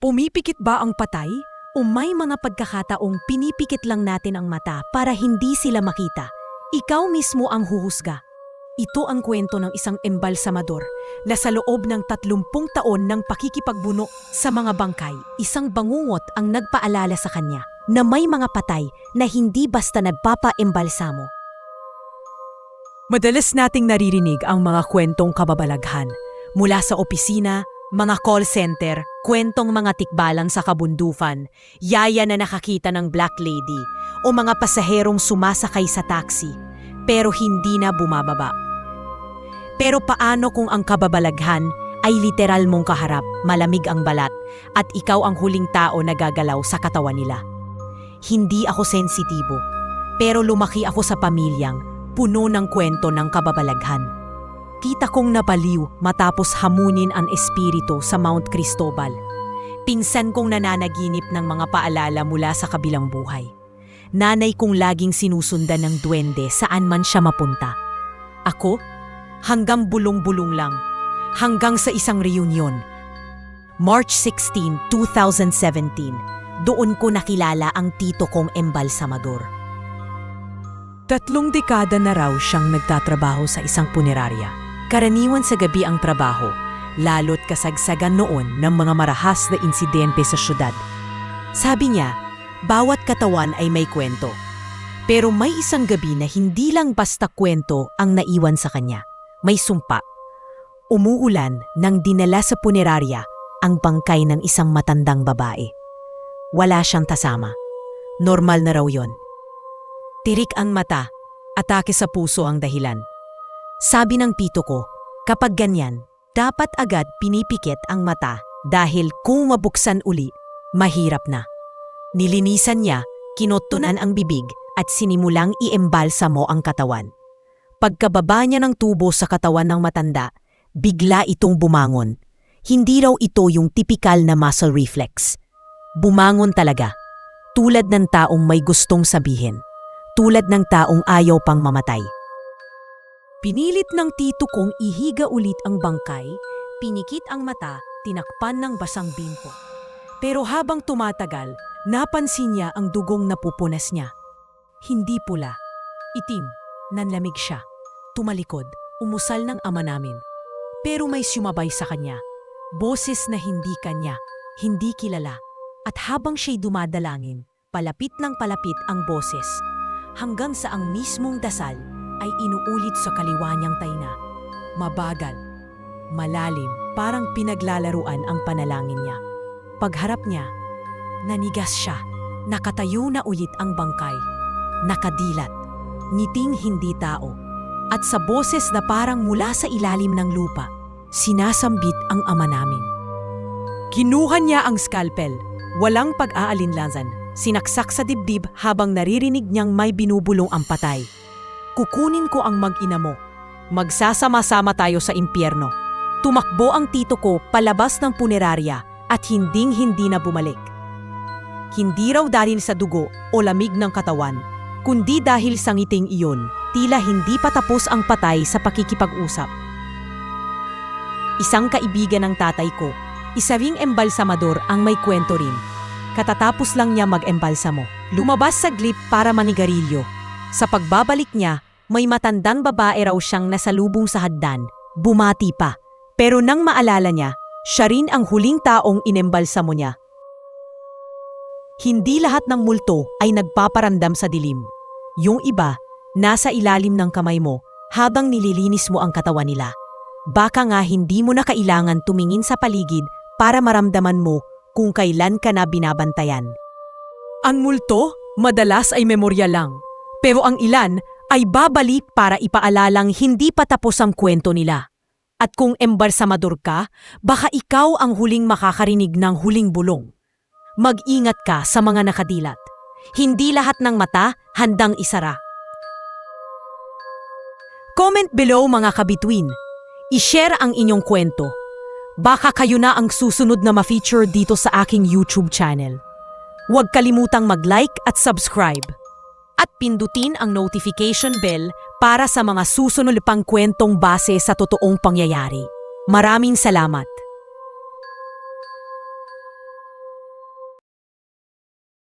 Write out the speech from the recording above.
Pumipikit ba ang patay? O may mga pagkakataong pinipikit lang natin ang mata para hindi sila makita? Ikaw mismo ang huhusga. Ito ang kwento ng isang embalsamador na sa loob ng 30 taon ng pakikipagbuno sa mga bangkay, isang bangungot ang nagpaalala sa kanya na may mga patay na hindi basta nagpapa-embalsamo. Madalas nating naririnig ang mga kwentong kababalaghan mula sa opisina, mga call center, kwentong mga tikbalang sa kabundufan, yaya na nakakita ng black lady, o mga pasaherong sumasakay sa taxi pero hindi na bumababa. Pero paano kung ang kababalaghan ay literal mong kaharap, malamig ang balat, at ikaw ang huling tao na gagalaw sa katawan nila? Hindi ako sensitibo, pero lumaki ako sa pamilyang puno ng kwento ng kababalaghan. Kita kong napaliw matapos hamunin ang espiritu sa Mount Cristobal. Pinsan kong nananaginip ng mga paalala mula sa kabilang buhay. Nanay kong laging sinusundan ng duwende saan man siya mapunta. Ako, hanggang bulong-bulong lang. Hanggang sa isang reunion. March 16, 2017, doon ko nakilala ang tito kong embalsamador. Tatlong dekada na raw siyang nagtatrabaho sa isang punerarya. Karaniwan sa gabi ang trabaho, lalo't kasagsagan noon ng mga marahas na insidente sa syudad. Sabi niya, bawat katawan ay may kwento. Pero may isang gabi na hindi lang basta kwento ang naiwan sa kanya. May sumpa. Umuulan nang dinala sa punerarya ang bangkay ng isang matandang babae. Wala siyang tasama. Normal na raw yon. Tirik ang mata, atake sa puso ang dahilan. Sabi ng pito ko, kapag ganyan, dapat agad pinipikit ang mata dahil kung mabuksan uli, mahirap na. Nilinisan niya, kinotunan ang bibig at sinimulang iembalsa mo ang katawan. Pagkababa niya ng tubo sa katawan ng matanda, bigla itong bumangon. Hindi raw ito yung typical na muscle reflex. Bumangon talaga. Tulad ng taong may gustong sabihin tulad ng taong ayaw pang mamatay. Pinilit ng tito kong ihiga ulit ang bangkay, pinikit ang mata, tinakpan ng basang bimpo. Pero habang tumatagal, napansin niya ang dugong napupunas niya. Hindi pula, itim, nanlamig siya. Tumalikod, umusal ng ama namin. Pero may sumabay sa kanya. Boses na hindi kanya, hindi kilala. At habang siya'y dumadalangin, palapit ng palapit ang boses hanggang sa ang mismong dasal ay inuulit sa kaliwa niyang taina. Mabagal, malalim, parang pinaglalaruan ang panalangin niya. Pagharap niya, nanigas siya. Nakatayo na ulit ang bangkay. Nakadilat, ngiting hindi tao. At sa boses na parang mula sa ilalim ng lupa, sinasambit ang ama namin. Kinuha niya ang scalpel, walang pag-aalinlansan, sinaksak sa dibdib habang naririnig niyang may binubulong ang patay. Kukunin ko ang mag-ina mo. Magsasama-sama tayo sa impyerno. Tumakbo ang tito ko palabas ng punerarya at hinding-hindi na bumalik. Hindi raw dahil sa dugo o lamig ng katawan, kundi dahil sa ngiting iyon, tila hindi pa tapos ang patay sa pakikipag-usap. Isang kaibigan ng tatay ko, isa ring embalsamador ang may kwento rin Katatapos lang niya mag-embalsamo. Lumabas sa glip para manigarilyo. Sa pagbabalik niya, may matandang babae raw siyang nasalubong sa hagdan. Bumati pa. Pero nang maalala niya, siya rin ang huling taong inembalsamo niya. Hindi lahat ng multo ay nagpaparamdam sa dilim. Yung iba, nasa ilalim ng kamay mo habang nililinis mo ang katawan nila. Baka nga hindi mo na kailangan tumingin sa paligid para maramdaman mo kung kailan ka na binabantayan. Ang multo, madalas ay memorya lang. Pero ang ilan ay babalik para ipaalalang hindi pa tapos ang kwento nila. At kung embarsamador ka, baka ikaw ang huling makakarinig ng huling bulong. Mag-ingat ka sa mga nakadilat. Hindi lahat ng mata handang isara. Comment below mga kabituin. I-share ang inyong kwento Baka kayo na ang susunod na ma-feature dito sa aking YouTube channel. Huwag kalimutang mag-like at subscribe. At pindutin ang notification bell para sa mga susunod pang kwentong base sa totoong pangyayari. Maraming salamat!